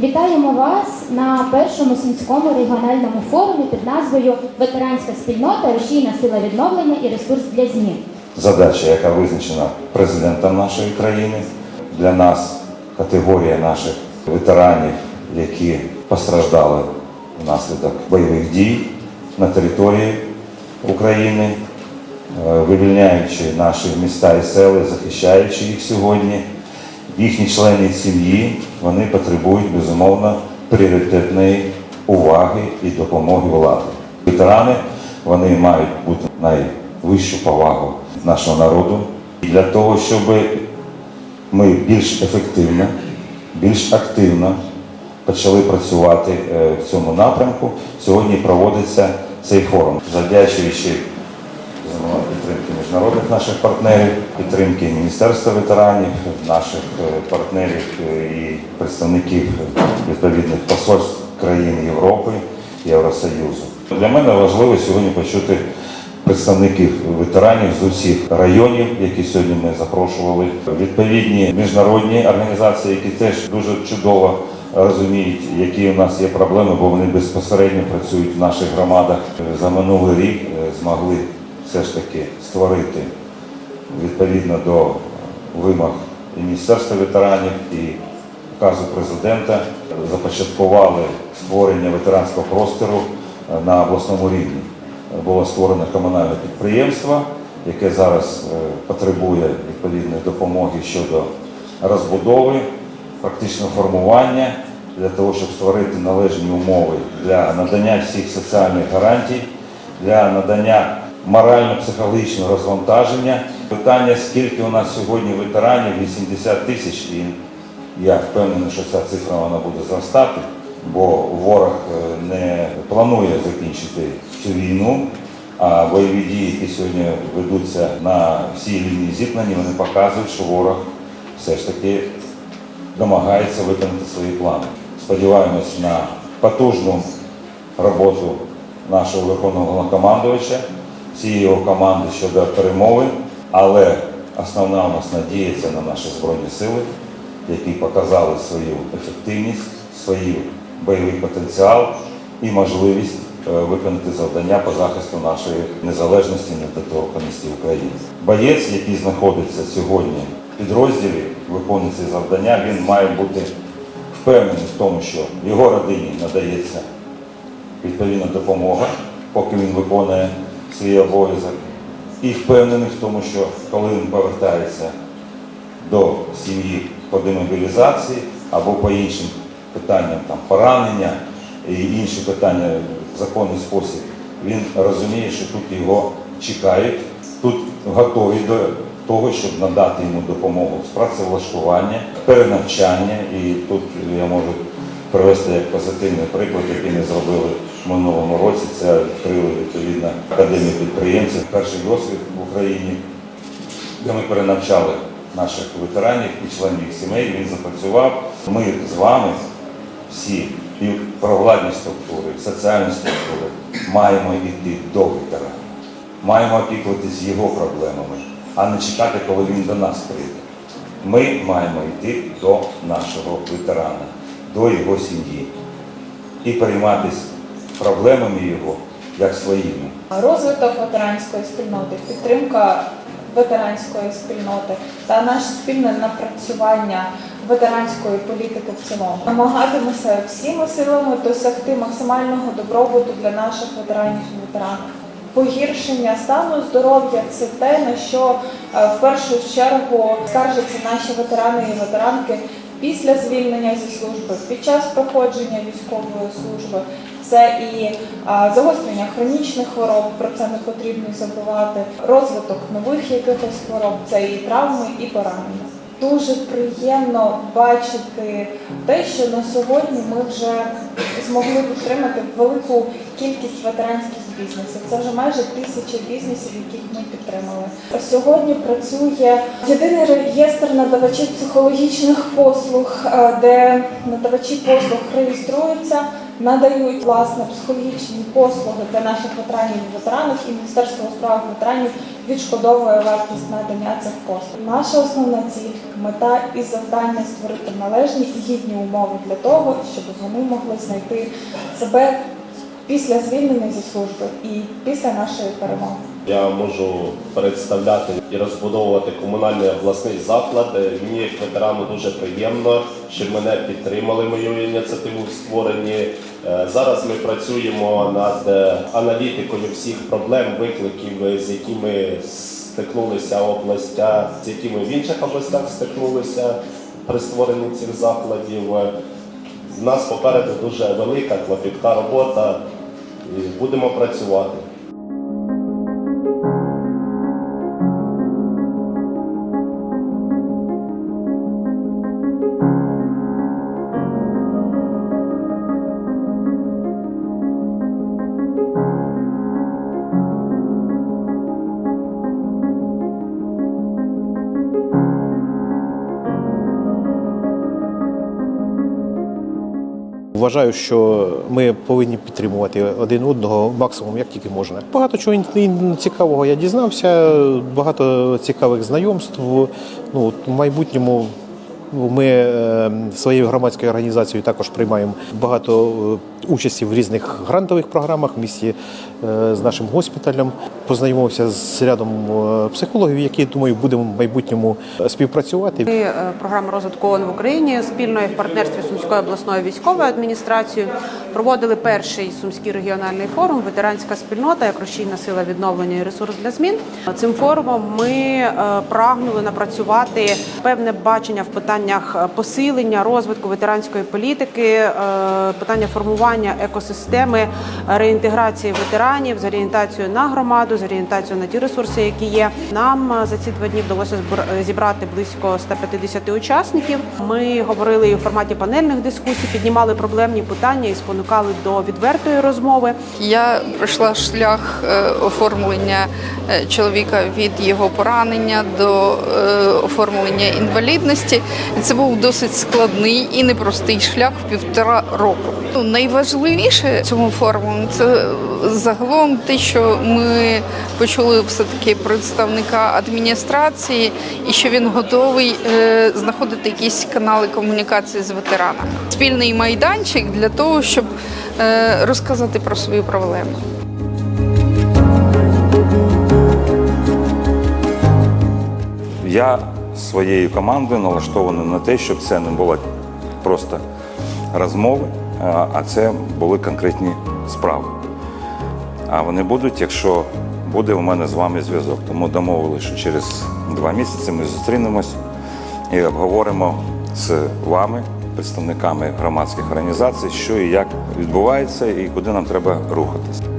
Вітаємо вас на першому сумському регіональному форумі під назвою Ветеранська спільнота, рушійна сила відновлення і ресурс для змін. задача, яка визначена президентом нашої країни. Для нас категорія наших ветеранів, які постраждали внаслідок бойових дій на території України, е, вивільняючи наші міста і села, захищаючи їх сьогодні. Їхні члени сім'ї вони потребують безумовно пріоритетної уваги і допомоги влади. Ветерани вони мають бути найвищу повагу нашого народу І для того, щоб ми більш ефективно, більш активно почали працювати е, в цьому напрямку. Сьогодні проводиться цей форум, завдячуючи міжнародних наших партнерів, підтримки Міністерства ветеранів, наших е, партнерів е, і представників відповідних посольств країн Європи, Євросоюзу. Для мене важливо сьогодні почути представників ветеранів з усіх районів, які сьогодні ми запрошували, відповідні міжнародні організації, які теж дуже чудово розуміють, які у нас є проблеми, бо вони безпосередньо працюють в наших громадах. За минулий рік е, змогли все ж таки створити відповідно до вимог і Міністерства ветеранів і указу президента започаткували створення ветеранського простору е, на обласному рівні. Було створено комунальне підприємство, яке зараз е, потребує відповідної допомоги щодо розбудови, практичного формування для того, щоб створити належні умови для надання всіх соціальних гарантій, для надання морально-психологічного розвантаження. Питання, скільки у нас сьогодні ветеранів, 80 тисяч, і я впевнений, що ця цифра вона буде зростати, бо ворог е, не планує закінчити цю війну. А бойові дії, які сьогодні ведуться на всій лінії зіткнення, вони показують, що ворог все ж таки намагається виконати свої плани. Сподіваємось на потужну роботу нашого верховного головнокомандувача, всієї його команди щодо перемови, але основна у нас це на наші збройні сили, які показали свою ефективність, свій бойовий потенціал і можливість е, виконати завдання по захисту нашої незалежності недоторканості України. Боєць, який знаходиться сьогодні в підрозділі, виконує ці завдання, він має бути впевнений в тому, що його родині надається відповідна допомога, поки він виконує свій обов'язок, і впевнений в тому, що коли він повертається до сім'ї по демобілізації або по іншим питанням там, поранення і інші питання в законний спосіб, він розуміє, що тут його чекають, тут готові до того, щоб надати йому допомогу з працевлаштування, перенавчання. І тут я можу привести як позитивний приклад, який ми зробили в минулому році. Це відкрили відповідно академію підприємців. Перший досвід в Україні де ми перенавчали наших ветеранів і членів сімей. Він запрацював. Ми з вами всі і провладні структури, і соціальні структури маємо йти до ветерана. Маємо опікуватись його проблемами, а не чекати, коли він до нас прийде. Ми маємо йти до нашого ветерана, до його сім'ї і перейматися проблемами його як своїми. розвиток ветеранської спільноти, підтримка ветеранської спільноти та наше спільне напрацювання ветеранської політики в цілому. Намагатимося всіма силами досягти максимального добробуту для наших ветеранів і ветеранів. Погіршення стану здоров'я це те, на що е, в першу чергу скаржаться наші ветерани і ветеранки після звільнення зі служби, під час проходження військової служби. Це і загострення хронічних хвороб, про це не потрібно забувати, розвиток нових якихось хвороб, це і травми, і поранення. Дуже приємно бачити те, що на сьогодні ми вже змогли підтримати велику кількість ветеранських бізнесів. Це вже майже тисяча бізнесів, яких ми підтримали. Сьогодні працює єдиний реєстр надавачів психологічних послуг, е, де надавачі послуг реєструються, надають власне психологічні послуги для наших ветеранів і ветеранок, і Міністерство у справах ветеранів відшкодовує вартість надання цих послуг. Наша основна ціль, мета і завдання створити належні і гідні умови для того, щоб вони могли знайти себе після звільнення зі служби і після нашої перемоги. Я можу представляти і розбудовувати комунальний обласний заклад. Мені як ветерану дуже приємно, що мене підтримали мою ініціативу в створенні. Е, Зараз ми працюємо над е, аналітикою всіх проблем, викликів, з якими стикнулися областя, з якими в інших областях стикнулися при створенні цих закладів. У нас попереду дуже велика клопітка робота. І будемо працювати. Вважаю, що ми повинні підтримувати один одного максимум, як тільки можна. Багато чого цікавого я дізнався, багато цікавих знайомств. Ну, в майбутньому ми е, своєю громадською організацією також приймаємо багато е, участі в різних грантових програмах в місті е, з нашим госпіталем. Познайомився з рядом е, психологів, які думаю, будемо в майбутньому співпрацювати. Е, програма розвитку ООН в Україні спільно і в партнерстві з Сумською обласною військовою адміністрацією проводили перший сумський регіональний форум Ветеранська спільнота як рушійна сила відновлення і ресурс для змін. Цим форумом ми прагнули напрацювати певне бачення в питаннях посилення розвитку ветеранської політики, питання формування екосистеми реінтеграції ветеранів з орієнтацією на громаду, з орієнтацією на ті ресурси, які є. Нам е, за ці два дні вдалося збир- зібрати близько 150 учасників. Ми говорили у форматі панельних дискусій, піднімали проблемні питання і спонукали до відвертої розмови. Я пройшла шлях е, оформлення е, чоловіка від його поранення до е, оформлення інвалідності. Це був досить складний і непростий шлях в півтора року. Ну, Найважливіше цьому форумі це загалом те, що ми почули все таки представника адміністрації, і що він готовий е, знаходити якісь канали комунікації з ветеранами. Спільний майданчик для того, щоб е, розказати про свої проблеми. Я своєю командою налаштований на те, щоб це не були просто розмови, а це були конкретні справи. А вони будуть, якщо буде у мене з вами зв'язок. Тому домовилися, що через два місяці ми зустрінемось і обговоримо з вами, представниками громадських організацій, що і як відбувається, і куди нам треба рухатись.